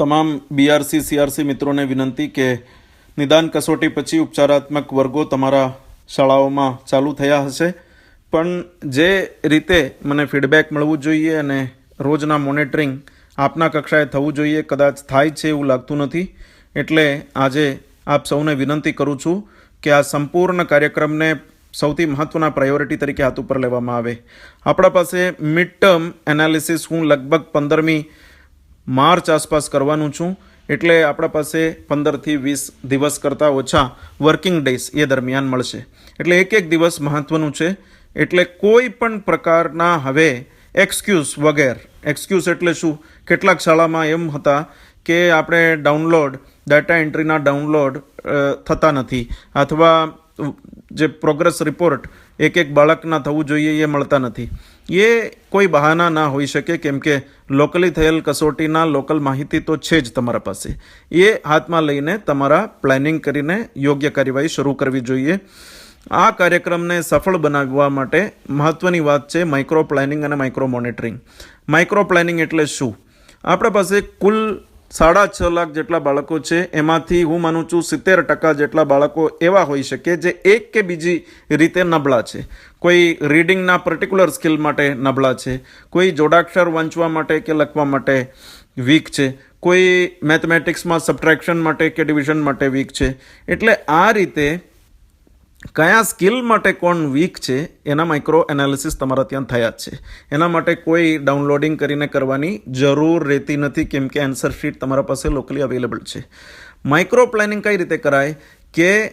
તમામ BRC CRC મિત્રોને વિનંતી કે નિદાન કસોટી પછી ઉપચારાત્મક વર્ગો તમારા શાળાઓમાં ચાલુ થયા હશે. પણ જે રીતે મને ફીડબેક મળવું જોઈએ અને રોજના મોનિટરિંગ આપના કક્ષાએ થવું જોઈએ કદાચ થાય છે એવું લાગતું નથી, એટલે આજે આપ સૌને વિનંતી કરું છું કે આ સંપૂર્ણ કાર્યક્રમને સૌથી મહત્ત્વના પ્રાયોરિટી તરીકે હાથ ઉપર લેવામાં આવે. આપણા પાસે મિડ ટર્મ એનાલિસિસ હું લગભગ પંદરમી માર્ચ આસપાસ કરવાનું છું. એટલે આપણા પાસે પંદરથી વીસ દિવસ કરતાં ઓછા વર્કિંગ ડેઝ એ દરમિયાન મળશે. એટલે એક એક દિવસ મહત્ત્વનું છે. એટલે કોઈ પણ પ્રકારના હવે એક્સક્યુઝ વગેર એક્સક્યુઝ એટલે શું? કેટલાક શાળામાં એમ હતા કે આપણે ડાઉનલોડ ડેટા એન્ટ્રીના ડાઉનલોડ થતા નથી. અથવા જે પ્રોગ્રેસ રિપોર્ટ એક એક બાળકના થવું જોઈએ એ મળતા નથી. એ કોઈ બહાના ના હોઈ શકે કેમ કે લોકલી થયેલ કસોટીના લોકલ માહિતી તો છે જ તમારા પાસે. એ હાથમાં લઈને તમારા પ્લાનિંગ કરીને યોગ્ય કાર્યવાહી શરૂ કરવી જોઈએ. આ કાર્યક્રમને સફળ બનાવવા માટે મહત્ત્વની વાત છે માઇક્રો પ્લાનિંગ અને માઇક્રો મોનિટરિંગ માઇક્રો પ્લાનિંગ એટલે શું? આપણા પાસે કુલ સાડા છ લાખ જેટલા બાળકો છે. એમાંથી હું માનું છું સિત્તેર ટકા જેટલા બાળકો એવા હોઈ શકે જે એક કે બીજી રીતે નબળા છે. કોઈ રીડિંગના પર્ટિક્યુલર સ્કિલ માટે નબળા છે. કોઈ જોડાક્ષર વાંચવા માટે કે લખવા માટે વીક છે. કોઈ મેથમેટિક્સમાં સબટ્રેક્શન માટે કે ડિવિઝન માટે વીક છે. એટલે આ રીતે કયા સ્કિલ માટે કોણ વીક છે, એના માઇક્રો એનાલિસિસ તમારા ત્યાં થયા જ છે. એના માટે કોઈ ડાઉનલોડિંગ કરીને કરવાની જરૂર રહેતી નથી, કેમ કે આન્સર શીટ તમારા પાસે લોકલી અવેલેબલ છે. માઇક્રો પ્લાનિંગ કઈ રીતે કરાય? કે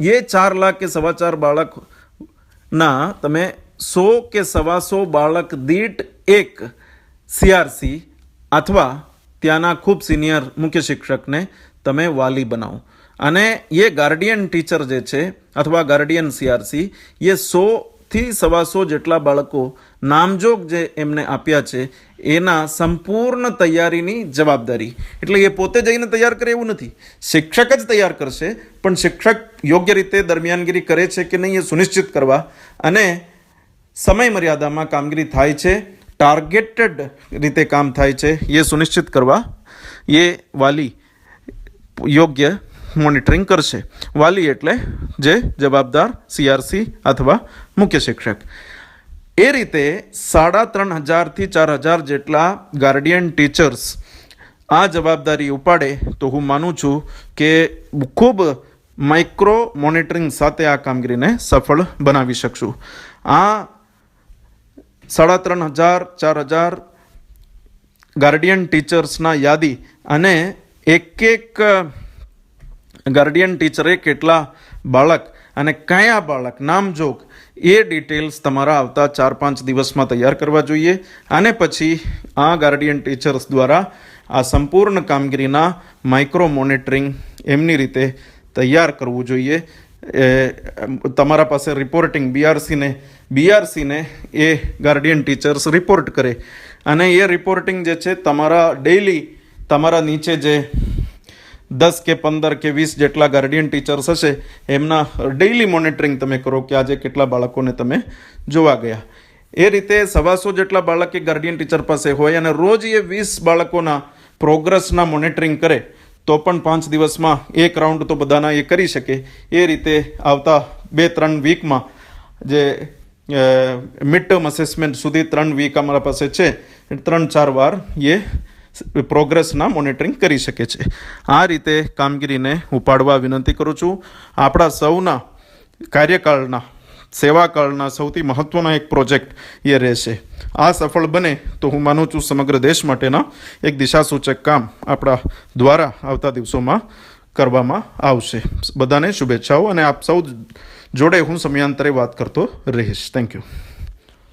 એ ચાર લાખ કે સવા ચાર બાળકના તમે સો કે સવા સો બાળક દીઠ એક સીઆરસી અથવા ત્યાંના ખૂબ સિનિયર મુખ્ય શિક્ષકને તમે વાલી બનાવો. અને એ ગાર્ડિયન ટીચર જે છે અથવા ગાર્ડિયન સીઆરસી એ સોથી સવા સો જેટલા બાળકો નામજોગ જે એમને આપ્યા છે, એના સંપૂર્ણ તૈયારીની જવાબદારી. એટલે એ પોતે જઈને તૈયાર કરે એવું નથી. શિક્ષક જ તૈયાર કરશે, પણ શિક્ષક યોગ્ય રીતે દરમિયાનગીરી કરે છે કે નહીં એ સુનિશ્ચિત કરવા અને સમય મર્યાદામાં કામગીરી થાય છે, ટાર્ગેટેડ રીતે કામ થાય છે, એ સુનિશ્ચિત કરવા. એ વાલી યોગ્ય મોનિટરિંગ કરશે વાલી એટલે જે જવાબદાર સીઆરસી અથવા મુખ્ય શિક્ષક. એ રીતે સાડા ત્રણ હજારથી ચાર હજાર જેટલા ગાર્ડિયન ટીચર્સ આ જવાબદારી ઉપાડે તો હું માનું છું કે ખૂબ માઇક્રો મોનિટરિંગ સાથે આ કામગીરીને સફળ બનાવી શકશું. આ સાડા ત્રણ હજાર, ચાર હજાર ગાર્ડિયન ટીચર્સના યાદી અને એક એક ગાર્ડિયન ટીચરે કેટલા બાળક અને કયા બાળક? નામજોગ એ ડિટેલ્સ તમારા આવતા ચાર પાંચ દિવસમાં તૈયાર કરવા જોઈએ. અને પછી આ ગાર્ડિયન ટીચર્સ દ્વારા આ સંપૂર્ણ કામગીરીના માઇક્રો મોનિટરિંગ એમની રીતે તૈયાર કરવું જોઈએ. તમારા પાસે રિપોર્ટિંગ બીઆરસીને બીઆરસીને એ ગાર્ડિયન ટીચર્સ રિપોર્ટ કરે. અને એ રિપોર્ટિંગ જે છે, તમારા ડેઇલી તમારા નીચે જે દસ કે પંદર કે વીસ જેટલા ગાર્ડિયન ટીચર્સ હશે, એમના ડેઇલી મોનિટરિંગ તમે કરો કે આજે કેટલા બાળકોને તમે જોવા ગયા. એ રીતે સવાસો જેટલા બાળક એ ગાર્ડિયન ટીચર પાસે હોય અને રોજ એ વીસ બાળકોના પ્રોગ્રેસના મોનિટરિંગ કરે, તો પણ પાંચ દિવસમાં એક રાઉન્ડ તો બધાના એ કરી શકે. એ રીતે આવતા બે ત્રણ વીકમાં જે મિડ ટર્મ અસેસમેન્ટ સુધી ત્રણ વીક અમારા પાસે છે, ત્રણ ચાર વાર એ પ્રોગ્રેસના મોનિટરિંગ કરી શકે છે. આ રીતે કામગીરીને ઉપાડવા વિનંતી કરું છું. આપણા સૌના કાર્યકાળના, સેવાકાળના સૌથી મહત્ત્વનો એક પ્રોજેક્ટ એ રહેશે. આ સફળ બને તો હું માનું છું સમગ્ર દેશ માટેના એક દિશાસૂચક કામ આપણા દ્વારા આવતા દિવસોમાં કરવામાં આવશે. બધાને શુભેચ્છાઓ અને આપ સૌ જોડે હું સમયાંતરે વાત કરતો રહીશ. Thank you